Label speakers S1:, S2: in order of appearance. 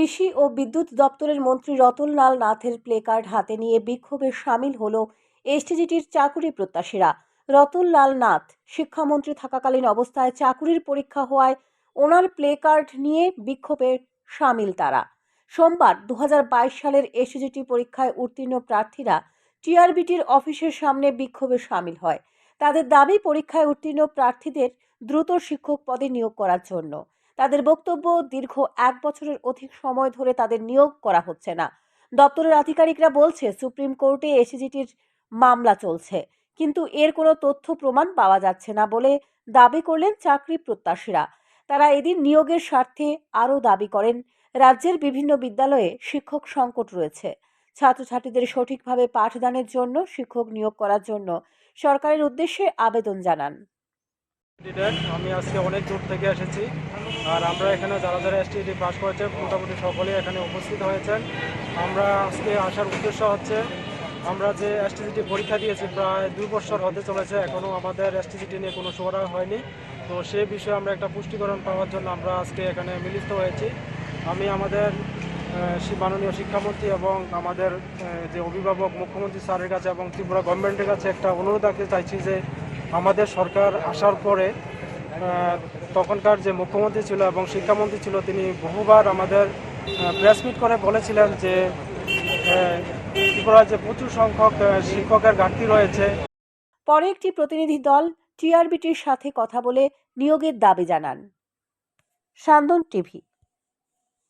S1: কৃষি ও বিদ্যুৎ দপ্তরের মন্ত্রী রতনলাল নাথের প্লেকার্ড হাতে নিয়ে বিক্ষোভে সামিল হল এসটিজিটির চাকুরি প্রত্যাশীরা। রতনলাল নাথ শিক্ষামন্ত্রী থাকাকালীন অবস্থায় চাকুরির পরীক্ষা হওয়ায় ওনার প্লেকার্ড নিয়ে বিক্ষোভে সামিল তারা। সোমবার দু হাজার বাইশ সালের এসটিজিটি পরীক্ষায় উত্তীর্ণ প্রার্থীরা টিআরবিটির অফিসের সামনে বিক্ষোভে সামিল হয়। তাদের দাবি, পরীক্ষায় উত্তীর্ণ প্রার্থীদের দ্রুত শিক্ষক পদে নিয়োগ করার জন্য। তাদের বক্তব্য দীর্ঘ এক বছরের অধিক সময় ধরে তাদের নিয়োগ করা হচ্ছে না। দপ্তরের আধিকারিকরা বলছে, সুপ্রিম কোর্টে এসিজিটির মামলা চলছে, কিন্তু এর কোনো তথ্য প্রমাণ পাওয়া যাচ্ছে না বলে দাবি করলেন চাকরি প্রত্যাশীরা। তারা এদিন নিয়োগের স্বার্থে আরও দাবি করেন, রাজ্যের বিভিন্ন বিদ্যালয়ে শিক্ষক সংকট রয়েছে। ছাত্রছাত্রীদের সঠিকভাবে পাঠদানের জন্য শিক্ষক নিয়োগ করার জন্য সরকারের উদ্দেশ্যে আবেদন জানান।
S2: আমি আজকে অনেক দূর থেকে এসেছি। আর আমরা এখানে যারা যারা এসটিডি পাস করেছে মোটামুটি সকলেই এখানে উপস্থিত হয়েছেন। আমরা আজকে আসার উদ্দেশ্য হচ্ছে, আমরা যে এসটিজিটি পরীক্ষা দিয়েছি, প্রায় দুই বছর হতে চলেছে এখনও আমাদের এসটিজিটি নিয়ে কোনো সুরাহ হয়নি। তো সে বিষয়ে আমরা একটা পুষ্টিকরণ পাওয়ার জন্য আমরা আজকে এখানে মিলিত হয়েছি। আমি আমাদের মাননীয় শিক্ষামন্ত্রী এবং আমাদের যে অভিভাবক মুখ্যমন্ত্রী স্যারের কাছে এবং ত্রিপুরা গভর্নমেন্টের কাছে একটা অনুরোধ রাখতে চাইছি যে আমাদের সরকার আসার পরে তখনকার যে মুখ্যমন্ত্রী ছিল এবং শিক্ষামন্ত্রী ছিল তিনি বহুবার আমাদের প্রেস মিট করে বলেছিলেন যে আহ, ত্রিপুরায় যে প্রচুর সংখ্যক শিক্ষকের ঘাটতি রয়েছে।
S1: পরে একটি প্রতিনিধি দল টিআরবিটির সাথে কথা বলে নিয়োগের দাবি জানান। সান্দন টিভি